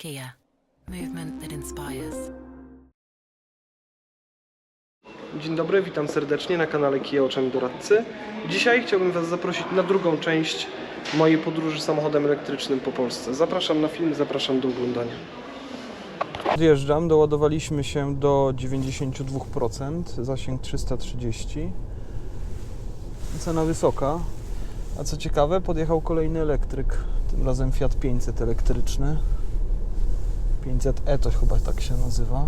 Kia, movement that inspires. Dzień dobry, witam serdecznie na kanale Kia Oczami Doradcy. Dzisiaj chciałbym Was zaprosić na drugą część mojej podróży samochodem elektrycznym po Polsce. Zapraszam na film, zapraszam do oglądania. Odjeżdżam, doładowaliśmy się do 92%, zasięg 330. Cena wysoka. A co ciekawe, podjechał kolejny elektryk, tym razem Fiat 500 elektryczny. 500e to chyba tak się nazywa.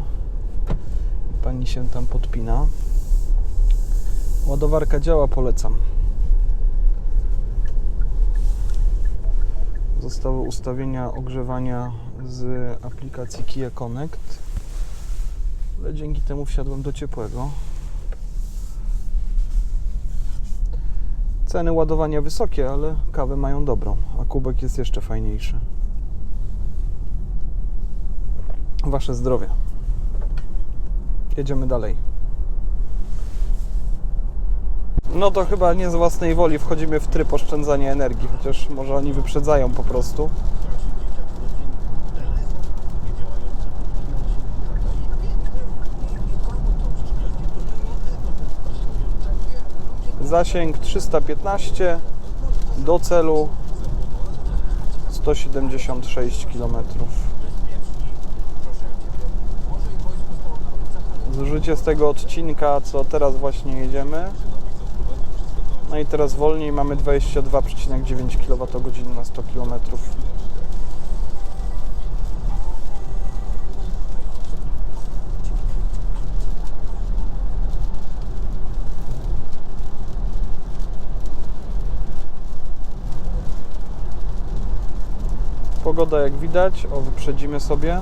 Pani się tam podpina. Ładowarka działa, polecam. Zostały ustawienia ogrzewania z aplikacji Kia Connect. Ale dzięki temu wsiadłem do ciepłego. Ceny ładowania wysokie, ale kawę mają dobrą, a kubek jest jeszcze fajniejszy. Wasze zdrowie. Jedziemy dalej. No to chyba nie z własnej woli wchodzimy w tryb oszczędzania energii, chociaż może oni wyprzedzają po prostu. Zasięg 315 do celu 176 km. Zużycie z tego odcinka, co teraz właśnie jedziemy. No i teraz wolniej mamy 22,9 kWh na 100 km. Pogoda jak widać, o wyprzedzimy sobie.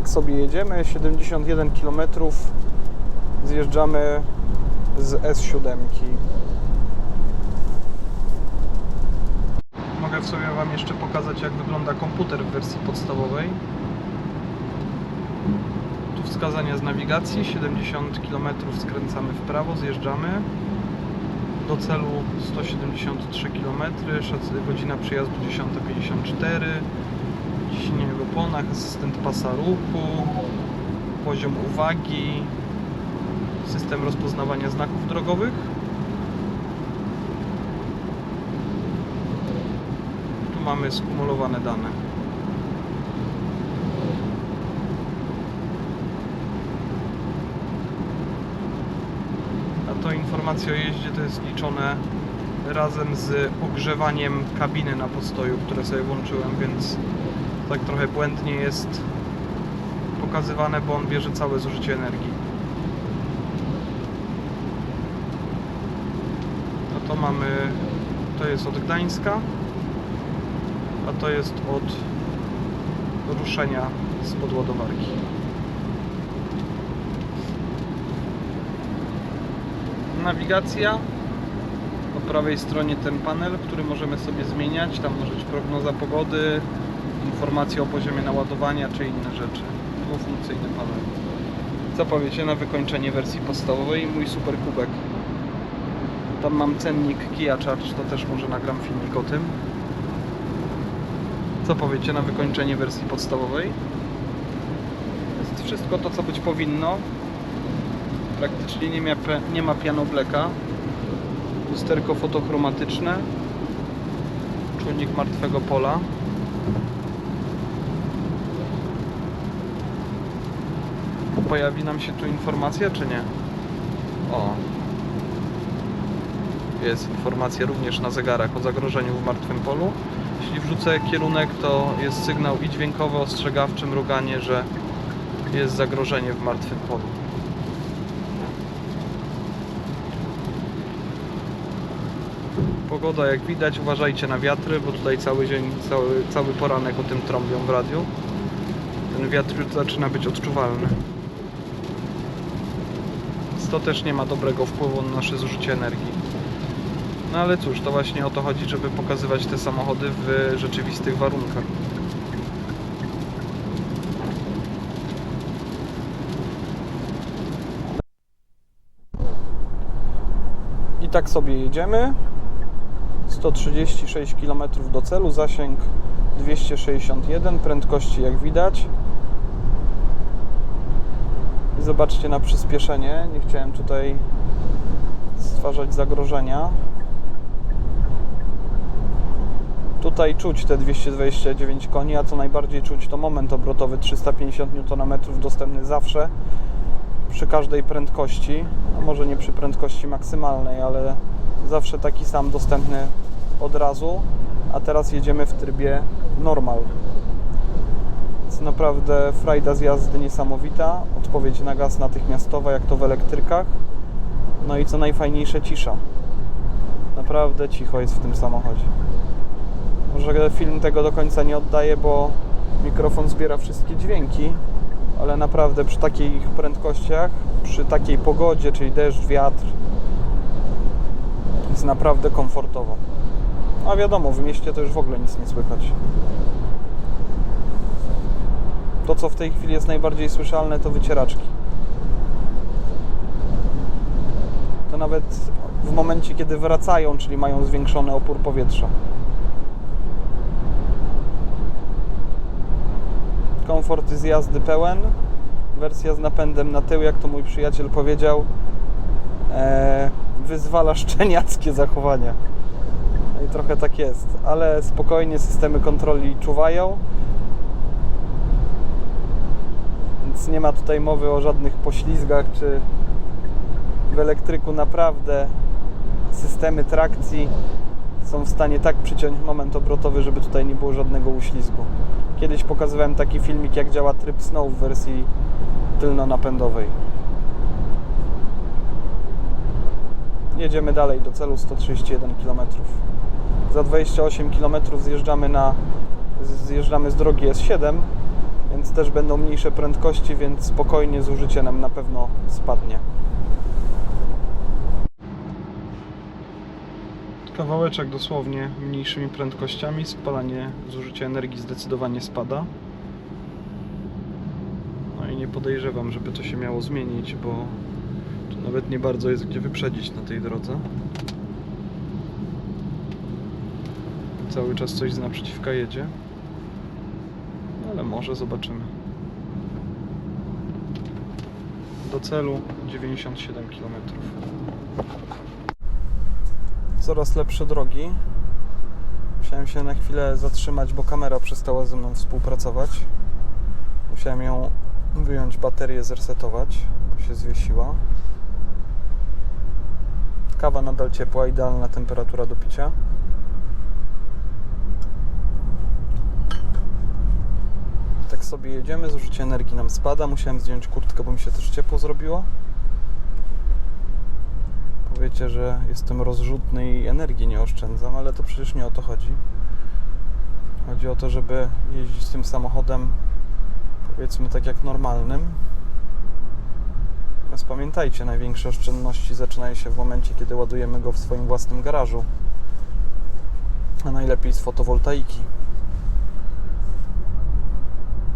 Tak sobie jedziemy, 71 km zjeżdżamy z S7. Mogę w sobie Wam jeszcze pokazać jak wygląda komputer w wersji podstawowej. Tu wskazania z nawigacji, 70 km skręcamy w prawo, zjeżdżamy. Do celu 173 km, godzina przyjazdu 10.54 ciśnienie oponach, asystent pasa ruchu, poziom uwagi, system rozpoznawania znaków drogowych. Tu mamy skumulowane dane. A to informacje o jeździe to jest liczone razem z ogrzewaniem kabiny na postoju, które sobie włączyłem, więc tak trochę błędnie jest pokazywane, bo on bierze całe zużycie energii. A to mamy, to jest od Gdańska, a to jest od ruszenia z podładowarki. Nawigacja. Po prawej stronie ten panel, który możemy sobie zmieniać. Tam może być prognoza pogody, informacje o poziomie naładowania czy inne rzeczy. Dwufunkcyjny panel. Co powiecie na wykończenie wersji podstawowej? Mój super kubek. Tam mam cennik Kia Charge, to też może nagram filmik o tym. Co powiecie na wykończenie wersji podstawowej? Jest wszystko to, co być powinno. Praktycznie nie ma, nie ma. Lusterko fotochromatyczne. Czujnik martwego pola. Pojawi nam się tu informacja, czy nie? O. Jest informacja również na zegarach o zagrożeniu w martwym polu. Jeśli wrzucę kierunek, to jest sygnał i dźwiękowy, ostrzegawczy, mruganie, że jest zagrożenie w martwym polu. Pogoda jak widać, uważajcie na wiatry, bo tutaj cały dzień, cały, cały poranek o tym trąbią w radiu. Ten wiatr już zaczyna być odczuwalny. To też nie ma dobrego wpływu na nasze zużycie energii. No ale cóż, to właśnie o to chodzi, żeby pokazywać te samochody w rzeczywistych warunkach. I tak sobie jedziemy. 136 km do celu, zasięg 261, prędkości jak widać. I zobaczcie na przyspieszenie. Nie chciałem tutaj stwarzać zagrożenia. Tutaj czuć te 229 koni, a co najbardziej czuć to moment obrotowy 350 Nm dostępny zawsze przy każdej prędkości. Może nie przy prędkości maksymalnej, ale zawsze taki sam dostępny od razu. A teraz jedziemy w trybie normal. Naprawdę frajda z jazdy niesamowita. Odpowiedź na gaz natychmiastowa, jak to w elektrykach. No i co najfajniejsze, cisza. Naprawdę cicho jest w tym samochodzie. Może film tego do końca nie oddaje, bo mikrofon zbiera wszystkie dźwięki, ale naprawdę przy takich prędkościach, przy takiej pogodzie, czyli deszcz, wiatr, jest naprawdę komfortowo. A wiadomo, w mieście to już w ogóle nic nie słychać. To, co w tej chwili jest najbardziej słyszalne, to wycieraczki. To nawet w momencie, kiedy wracają, czyli mają zwiększony opór powietrza. Komfort z jazdy pełen. Wersja z napędem na tył, jak to mój przyjaciel powiedział, e, wyzwala szczeniackie zachowania. No i trochę tak jest, ale spokojnie systemy kontroli czuwają. Nie ma tutaj mowy o żadnych poślizgach czy w elektryku naprawdę systemy trakcji są w stanie tak przyciąć moment obrotowy, żeby tutaj nie było żadnego uślizgu. Kiedyś pokazywałem taki filmik, jak działa tryb snow w wersji tylnonapędowej. Jedziemy dalej do celu 131 km. Za 28 km zjeżdżamy na zjeżdżamy z drogi S7, więc też będą mniejsze prędkości, więc spokojnie zużycie nam na pewno spadnie. Kawałeczek dosłownie mniejszymi prędkościami, spalanie, zużycie energii zdecydowanie spada. No i nie podejrzewam, żeby to się miało zmienić, bo tu nawet nie bardzo jest gdzie wyprzedzić na tej drodze. Cały czas coś z naprzeciwka jedzie. Może zobaczymy. Do celu 97 km coraz lepsze drogi. Musiałem się na chwilę zatrzymać, bo kamera przestała ze mną współpracować. Musiałem ją wyjąć, baterię zresetować, bo się zwiesiła. Kawa nadal ciepła, idealna temperatura do picia. Sobie jedziemy, zużycie energii nam spada. Musiałem zdjąć kurtkę, bo mi się też ciepło zrobiło. Powiecie, że jestem rozrzutny i energii nie oszczędzam, ale to przecież nie o to chodzi. Chodzi o to, żeby jeździć tym samochodem powiedzmy tak jak normalnym. Natomiast pamiętajcie, największe oszczędności zaczynają się w momencie, kiedy ładujemy go w swoim własnym garażu. A najlepiej z fotowoltaiki.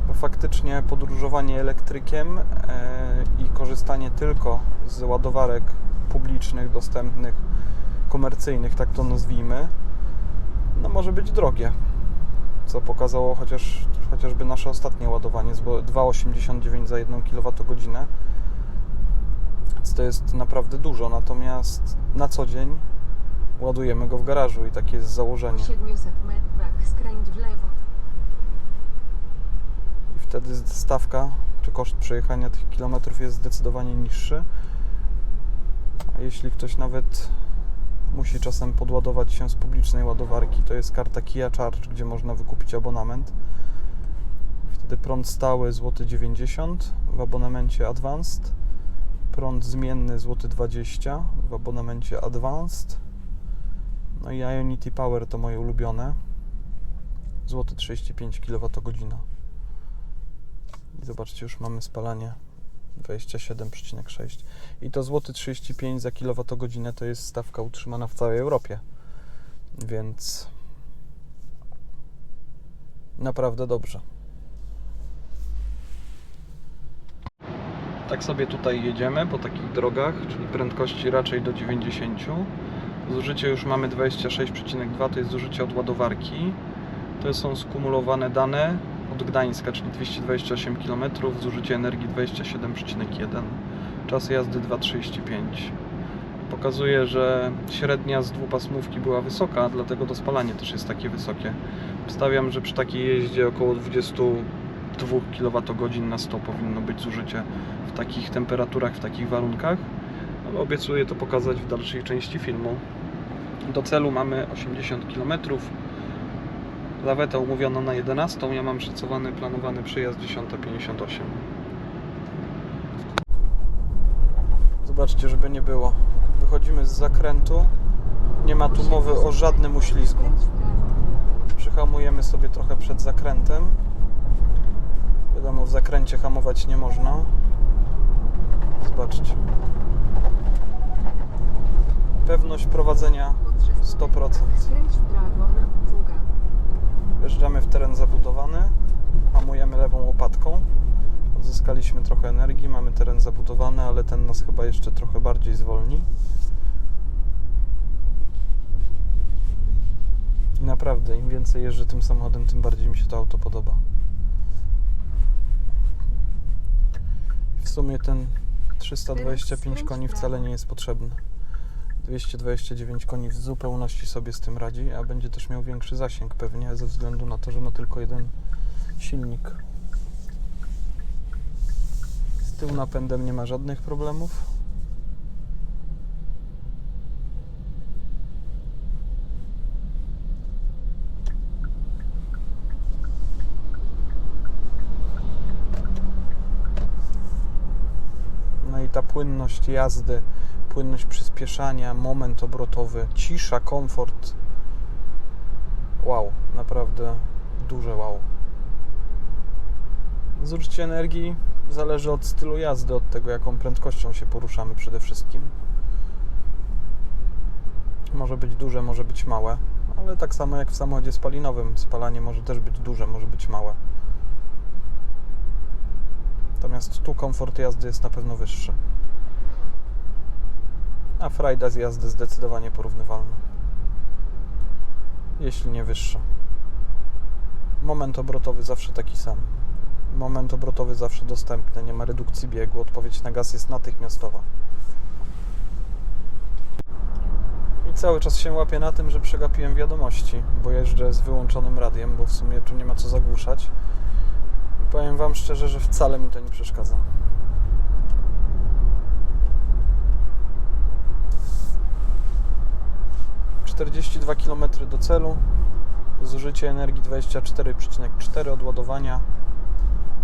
Bo faktycznie podróżowanie elektrykiem e, i korzystanie tylko z ładowarek publicznych, dostępnych, komercyjnych, tak to nazwijmy, no może być drogie. Co pokazało chociaż, chociażby nasze ostatnie ładowanie, z 2,89 za 1 kWh. Więc to jest naprawdę dużo, natomiast na co dzień ładujemy go w garażu i takie jest założenie. 700 metrach skręć w lewo. Wtedy stawka czy koszt przejechania tych kilometrów jest zdecydowanie niższy. A jeśli ktoś nawet musi czasem podładować się z publicznej ładowarki, to jest karta Kia Charge, gdzie można wykupić abonament. Wtedy prąd stały złoty 90 w abonamencie Advanced, prąd zmienny złoty 20 w abonamencie Advanced. No i Ionity Power to moje ulubione. Złoty 35 kWh. I zobaczcie, już mamy spalanie 27,6. I to złoty 35 za kilowatogodzinę to jest stawka utrzymana w całej Europie. Więc naprawdę dobrze. Tak sobie tutaj jedziemy po takich drogach, czyli prędkości raczej do 90. Zużycie już mamy 26,2, to jest zużycie od ładowarki. To są skumulowane dane od Gdańska, czyli 228 km, zużycie energii 27,1, czas jazdy 2,35. Pokazuje, że średnia z dwupasmówki była wysoka, dlatego to spalanie też jest takie wysokie. Wstawiam, że przy takiej jeździe około 22 kWh na 100 powinno być zużycie w takich temperaturach, w takich warunkach. Ale obiecuję to pokazać w dalszej części filmu. Do celu mamy 80 km. Laweta umówiono na 11. Ja mam szacowany, planowany przyjazd 10.58. Zobaczcie, żeby nie było. Wychodzimy z zakrętu. Nie ma tu mowy o żadnym uślizgu. Przyhamujemy sobie trochę przed zakrętem. Wiadomo, w zakręcie hamować nie można. Zobaczcie. Pewność prowadzenia Po 300 100%. metrach Skręć w prawo na Długa. Wjeżdżamy w teren zabudowany, hamujemy lewą łopatką. Odzyskaliśmy trochę energii, mamy teren zabudowany, ale ten nas chyba jeszcze trochę bardziej zwolni. I naprawdę, im więcej jeżdżę tym samochodem, tym bardziej mi się to auto podoba. W sumie ten 325 koni wcale nie jest potrzebny. 229 koni w zupełności sobie z tym radzi, a będzie też miał większy zasięg pewnie, ze względu na to, że ma tylko jeden silnik. Z tyłu napędem nie ma żadnych problemów. No i ta płynność jazdy, płynność przyspieszania, moment obrotowy, cisza, komfort. Wow, naprawdę duże wow. Zużycie energii zależy od stylu jazdy, od tego jaką prędkością się poruszamy przede wszystkim. Może być duże, może być małe, ale tak samo jak w samochodzie spalinowym, spalanie może też być duże, może być małe. Natomiast tu komfort jazdy jest na pewno wyższy. A frajda z jazdy zdecydowanie porównywalna. Jeśli nie wyższa. Moment obrotowy zawsze taki sam. Moment obrotowy zawsze dostępny, nie ma redukcji biegu. Odpowiedź na gaz jest natychmiastowa. I cały czas się łapię na tym, że przegapiłem wiadomości, bo jeżdżę z wyłączonym radiem, bo w sumie tu nie ma co zagłuszać. I powiem Wam szczerze, że wcale mi to nie przeszkadza. Czterdzieści dwa km do celu, zużycie energii 24,4 od ładowania,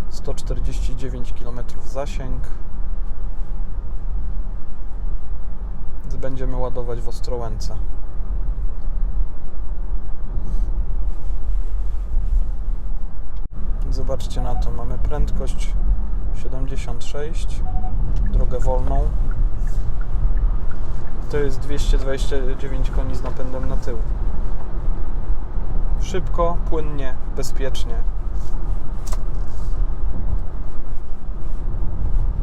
149 km zasięg. Będziemy ładować w Ostrołęce. Zobaczcie na to, mamy prędkość 76, drogę wolną. To jest 229 koni z napędem na tył. Szybko, płynnie, bezpiecznie.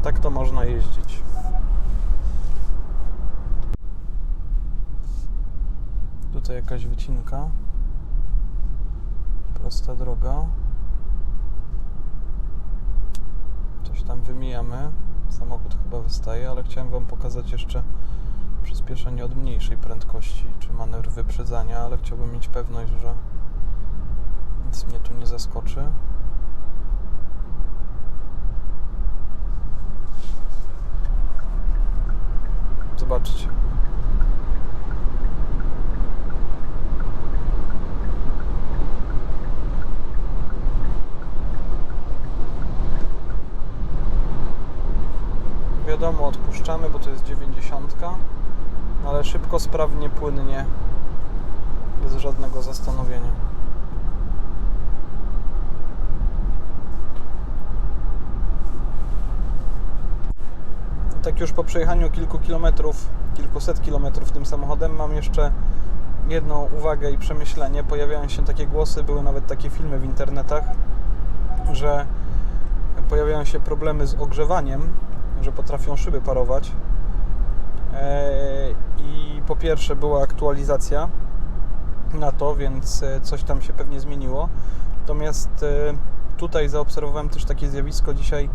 Tak to można jeździć. Tutaj jakaś wycinka. Prosta droga. Coś tam wymijamy. Samochód chyba wystaje, ale chciałem Wam pokazać jeszcze przyspieszenie od mniejszej prędkości, czy manewr wyprzedzania, ale chciałbym mieć pewność, że nic mnie tu nie zaskoczy. Zobaczcie. Wiadomo, odpuszczamy, bo to jest 90, ale szybko, sprawnie, płynnie Bez żadnego zastanowienia. Tak już po przejechaniu kilku kilometrów, kilkuset kilometrów tym samochodem mam jeszcze jedną uwagę i przemyślenie. Pojawiają się takie głosy, były nawet takie filmy w internetach, że pojawiają się problemy z ogrzewaniem, że potrafią szyby parować. Eee, I po pierwsze była aktualizacja na to, więc e, coś tam się pewnie zmieniło. Natomiast e, tutaj zaobserwowałem też takie zjawisko dzisiaj,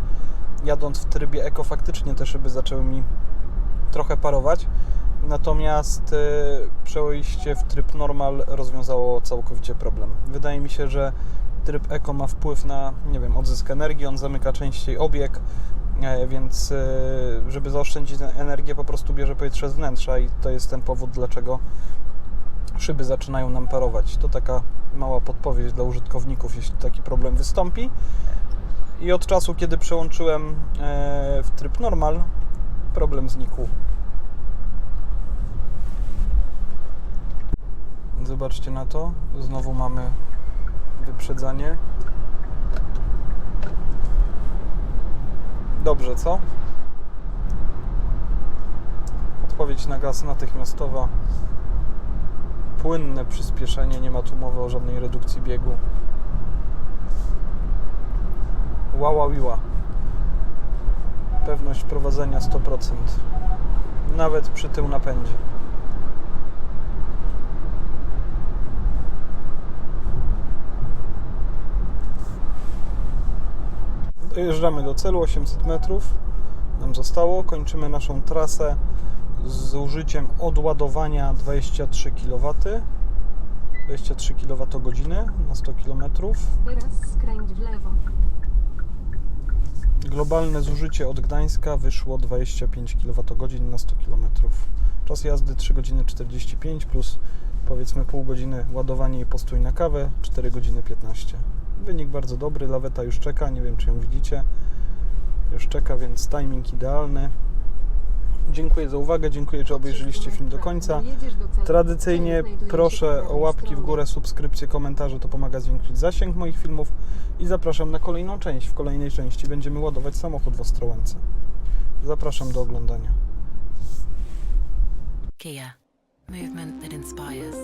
jadąc w trybie eko, faktycznie te szyby zaczęły mi trochę parować. Natomiast e, przejście w tryb normal rozwiązało całkowicie problem. Wydaje mi się, że tryb eko ma wpływ na, nie wiem, odzysk energii, on zamyka częściej obieg, więc e, żeby zaoszczędzić energię, po prostu bierze powietrze z wnętrza i to jest ten powód, dlaczego szyby zaczynają nam parować. To taka mała podpowiedź dla użytkowników, jeśli taki problem wystąpi. I od czasu, kiedy przełączyłem e, w tryb normal, problem znikł. Zobaczcie na to. Znowu mamy wyprzedzanie. Dobrze, co? Odpowiedź na gaz natychmiastowa. Płynne przyspieszenie, nie ma tu mowy o żadnej redukcji biegu. Łała wiła. Pewność prowadzenia 100%. Nawet przy tył napędzie. Dojeżdżamy do celu 800 metrów. Nam zostało. Kończymy naszą trasę z użyciem odładowania 23 kW. 23 kWh na 100 km. Teraz skręć w lewo. Globalne zużycie od Gdańska wyszło 25 kWh na 100 km. Czas jazdy 3 godziny 45 plus powiedzmy pół godziny ładowanie i postój na kawę 4 godziny 15. Wynik bardzo dobry, laweta już czeka, nie wiem czy ją widzicie. Już czeka, więc timing idealny. Dziękuję za uwagę, dziękuję, że obejrzeliście film do końca. Tradycyjnie proszę o łapki w górę, subskrypcje, komentarze, to pomaga zwiększyć zasięg moich filmów i zapraszam na kolejną część. W kolejnej części będziemy ładować samochód w Ostrołęce. Zapraszam do oglądania. Kia. Movement that inspires.